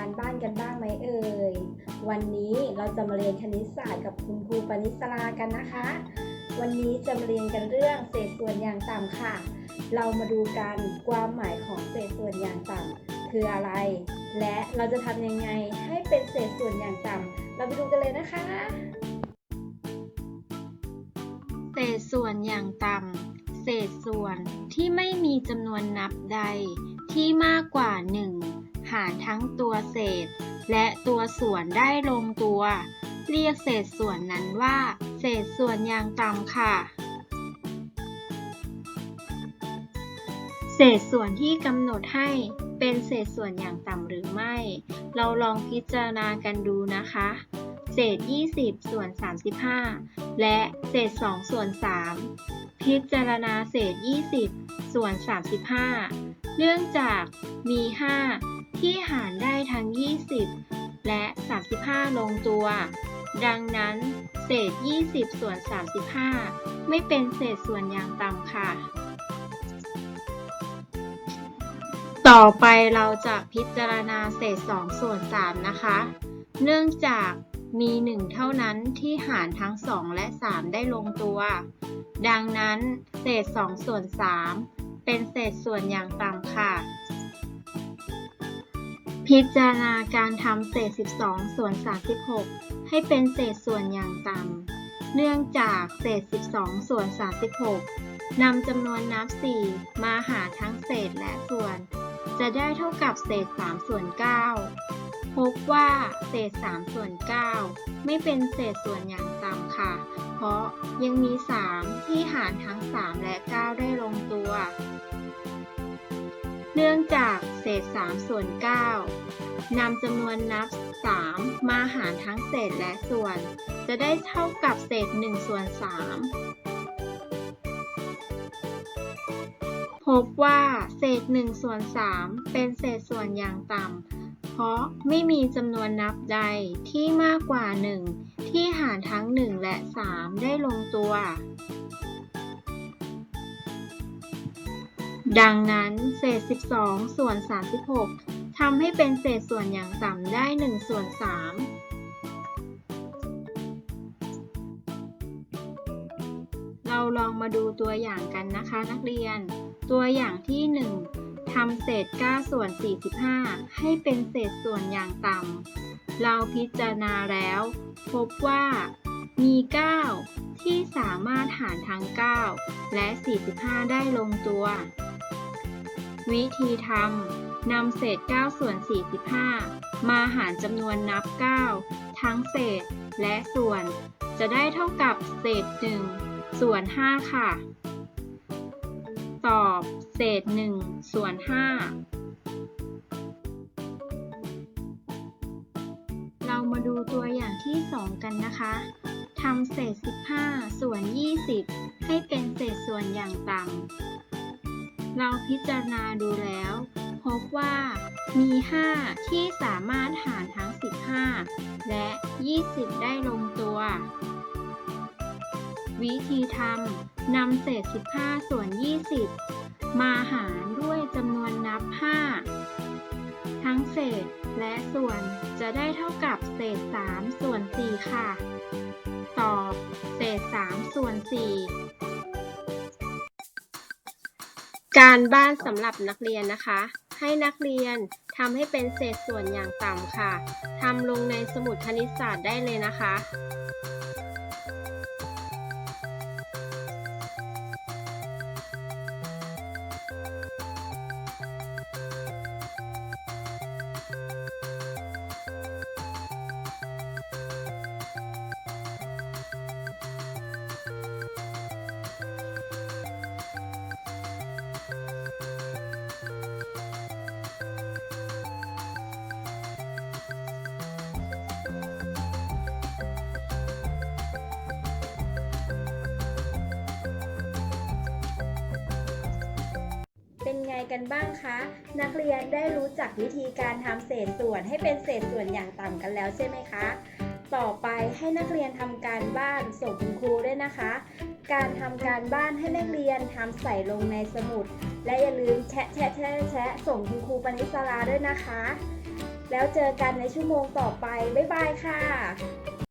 การบ้านกันบ้างไหมเอ่ย วันนี้เราจะมาเรียนคณิตศาสตร์กับคุณครูปณิสรากันนะคะ วันนี้จะมาเรียนกันเรื่องเศษส่วนอย่างต่ำค่ะ เรามาดูกันความหมายของเศษส่วนอย่างต่ำคืออะไร และเราจะทำยังไงให้เป็นเศษส่วนอย่างต่ำเราไปดูกันเลยนะคะ เศษส่วนอย่างต่ำเศษส่วนที่ไม่มีจำนวนนับใดที่มากกว่า 1 หารทั้งตัวเศษ และตัวส่วนได้ลงตัว เรียกเศษส่วนนั้นว่า เศษส่วนอย่างต่ำค่ะ เศษส่วนที่กำหนดให้เป็นเศษส่วนอย่างต่ำหรือไม่ เราลองพิจารณากันดูนะคะ เศษ 20 ส่วน 35 และเศษ 2 ส่วน 3 พิจารณาเศษ 20 ส่วน 35 เนื่องจากมี 5 ที่หารได้ทั้ง 20 และ 35 ลงตัว ดังนั้น เศษ 20 ส่วน 35 ไม่เป็นเศษส่วนอย่างต่ำค่ะ ต่อไปเราจะพิจารณาเศษ 2 ส่วน 3 นะคะ เนื่องจากมี 1 เท่านั้นที่หารทั้ง 2 และ 3 ได้ลงตัว ดังนั้น เศษ 2 ส่วน 3 เป็นเศษส่วนอย่างต่ำค่ะ พิจารณาการทำเศษ 12 ส่วน 36 ให้เป็นเศษส่วนอย่างต่ำ เนื่องจากเศษ 12 ส่วน 36 นำจำนวนนับ 4 มาหารทั้งเศษและส่วน จะได้เท่ากับเศษ 3 ส่วน 9 พบว่าเศษ 3 ส่วน 9 ไม่เป็นเศษส่วนอย่างต่ำค่ะ เพราะยังมี 3 ที่หารทั้ง 3 และ 9 ได้ลงตัว เนื่องจากเศษ 3 ส่วน 9นำจำนวนนับ 3 มาหารทั้งเศษและส่วน จะได้เท่ากับเศษ 1 ส่วน 3 พบว่าเศษ 1 ส่วน 3 เป็นเศษส่วนอย่างต่ำ เพราะไม่มีจำนวนนับใดที่มากกว่า 1 ที่หารทั้ง 1 และ 3 ได้ลงตัว ดังนั้นเศษ 12 ส่วน 36ทำให้เป็นเศษส่วนอย่างต่ำได้ 1 ส่วน 3 เราลองมาดูตัวอย่างกันนะคะนักเรียน ตัวอย่างที่ 1ทำเศษ 9 ส่วน 45 ให้เป็นเศษส่วนอย่างต่ำ เราพิจารณาแล้ว พบว่ามี 9 ที่สามารถหารทั้ง 9 และ 45 ได้ลงตัว วิธีทำนำเศษ 9 ส่วน 45 มาหารจำนวนนับ 9 ทั้งเศษและส่วน จะได้เท่ากับเศษ 1 ส่วน 5 ค่ะ ตอบเศษ 1 ส่วน 5 เรามาดูตัวอย่างที่ 2 กันนะคะทำเศษ 15 ส่วน 20 ให้เป็นเศษส่วนอย่างต่ำ เราพิจารณาดูแล้ว พบว่ามี 5 ที่สามารถหารทั้ง 15 และ 20 ได้ลงตัว วิธีทำนำเศษ 15 ส่วน 20 มาหารด้วยจำนวนนับ 5 ทั้งเศษและส่วนจะได้เท่ากับเศษ 3 ส่วน 4 ค่ะ ตอบ เศษ 3 ส่วน 4 การบ้านสำหรับนักเรียนนะคะ ให้นักเรียนทำให้เป็นเศษส่วนอย่างต่ำค่ะทำลงในสมุดคณิตศาสตร์ได้เลยนะคะ กันบ้างคะ นักเรียนได้รู้จักวิธีการทำเศษส่วนให้เป็นเศษส่วนอย่างต่ำกันแล้วใช่ไหมคะ ต่อไปให้นักเรียนทำการบ้านส่งคุณครูด้วยนะคะ การทำการบ้านให้นักเรียนทำใส่ลงในสมุด และอย่าลืมแชะแชะแชะแชะส่งคุณครูปณิสราด้วยนะคะ แล้วเจอกันในชั่วโมงต่อไป บ๊ายบายค่ะ